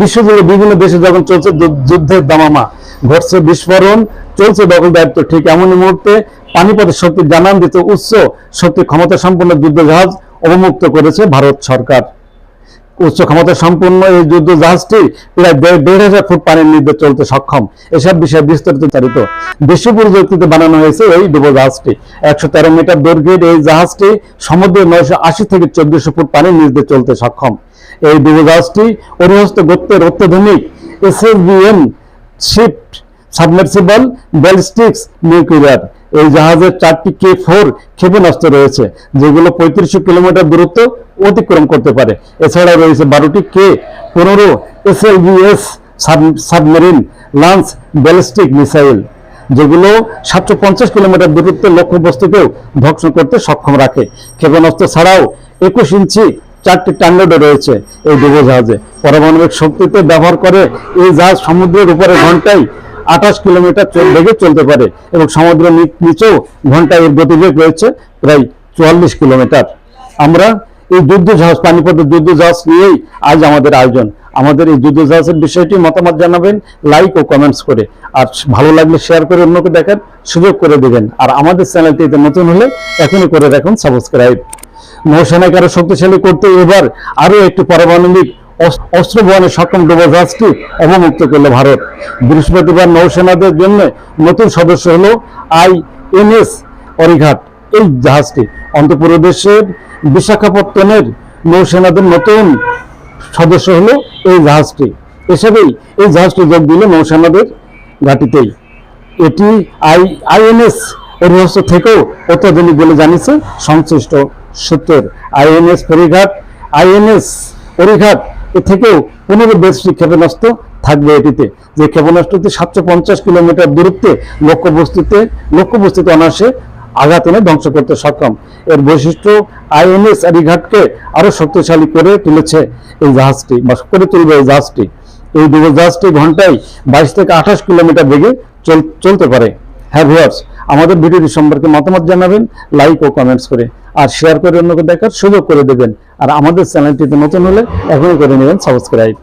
বিশ্বজুড়ে বিভিন্ন দেশে যখন চলছে যুদ্ধের দামামা, ঘটছে বিস্ফোরণ, চলছে দখল দায়িত্ব, ঠিক এমনই মুহূর্তে পানিপথের শক্তি জানান দিতে উচ্চ শক্তি ক্ষমতা সম্পন্ন যুদ্ধ জাহাজ অবমুক্ত করেছে ভারত সরকার। উচ্চ ক্ষমতা সম্পন্ন এই যুদ্ধ জাহাজটি প্রায় দেড় হাজার ফুট পানির নির্দেশ চলতে সক্ষম। এসব বিষয়ে বিস্তারিত চালিত বিশ্ব প্রযুক্তিতে বানানো হয়েছে এই ডুবো জাহাজটি একশো তেরো মিটার দৈর্ঘ্যের এই জাহাজটি সমুদ্রের নয়শো আশি থেকে চোদ্দশো ফুট পানির নির্দেশ চলতে সক্ষম। এই ডুবো জাহাজটি অরিহস্ত গোত্রের অত্যাধুনিক SSBN ship, submersible, ballistics, nuclear. এই জাহাজের চারটি কে ফোর ক্ষেপণাস্ত্র রয়েছে, যেগুলো পঁয়ত্রিশশো কিলোমিটার দূরত্ব অতিক্রম করতে পারে। এছাড়া রয়েছে বারোটি কে পনেরো S SLBMs submarine launch ballistic missile, যেগুলো সাতশো পঞ্চাশ কিলোমিটার দূরত্বের লক্ষ্যবস্তুকেও ধ্বংস করতে সক্ষম রাখে। ক্ষেপণাস্ত্র ছাড়াও একুশ ইঞ্চি চারটি টান্ডেডো রয়েছে এই ডুবোজাহাজে পারমাণবিক শক্তিতে ব্যবহার করে এই জাহাজ সমুদ্রের উপরে ঘন্টায় আঠাশ কিলোমিটার বেগে চলতে পারে এবং সমুদ্র নিচেও ঘন্টায় এর গতিবেগ রয়েছে প্রায় চুয়াল্লিশ কিলোমিটার। আমরা এই যুদ্ধ জাহাজ, পানিপথের যুদ্ধ জাহাজ নিয়েই আজ আমাদের আয়োজন। আমাদের এই যুদ্ধ জাহাজের বিষয়টি মতামত জানাবেন লাইক ও কমেন্টস করে। আর ভালো লাগলে শেয়ার করে অন্যকে দেখার সুযোগ করে দেবেন। আর আমাদের চ্যানেলটিতে নতুন হলে এখনই করে রাখুন সাবস্ক্রাইব নৌসেনাকে আরও শক্তিশালী করতে এবার আরও একটি পারমাণবিক অস্ত্র বহনে সক্ষম ডুবোজাহাজটি অবমুক্ত করল ভারত। বৃহস্পতিবার নৌসেনাদের জন্য নতুন সদস্য হলো আই এন এস অরিঘাট। এই জাহাজটি অন্ধ্রপ্রদেশের বিশাখাপত্তনের নৌসেনাদের নতুন সদস্য হলো এই জাহাজটি। এসবেই এই জাহাজটি যোগ দিল নৌসেনাদের ঘাটিতেই। এটি আই আইএনএস অরিহস্ত থেকেও অত্যাধুনিক বলে জানিয়েছে সংশ্লিষ্ট সূত্রের আইএনএস ফেরিঘাট, আইএনএস অরিঘাট এ থেকেও পনেরো বেশি ক্ষেপণাস্ত্র থাকবে এটিতে। যে ক্ষেপণাস্ত্রটি সাতশো পঞ্চাশ কিলোমিটার দূরত্বে লক্ষ্যবস্তুতে লক্ষ্যবস্তুতে অনায়াসে আঘাত এনে ধ্বংস করতে সক্ষম। এর বৈশিষ্ট্য, আইএনএস আরিঘাটকে আরও শক্তিশালী করে তুলেছে এই জাহাজটি, বা করে তুলবে এই জাহাজটি। এই ডুবো জাহাজটি ঘন্টায় বাইশ থেকে আঠাশ কিলোমিটার বেগে চল- চলতে পারে। হ্যাঁ ভিউয়ার্স, আমাদের ভিডিওটি সম্পর্কে মতামত জানাবেন, লাইক ও কমেন্টস করে। আর শেয়ার করে অন্যকে দেখার সুযোগ করে দেবেন। আর আমাদের চ্যানেলটিতে নতুন হলে এখনই করে নেবেন সাবস্ক্রাইব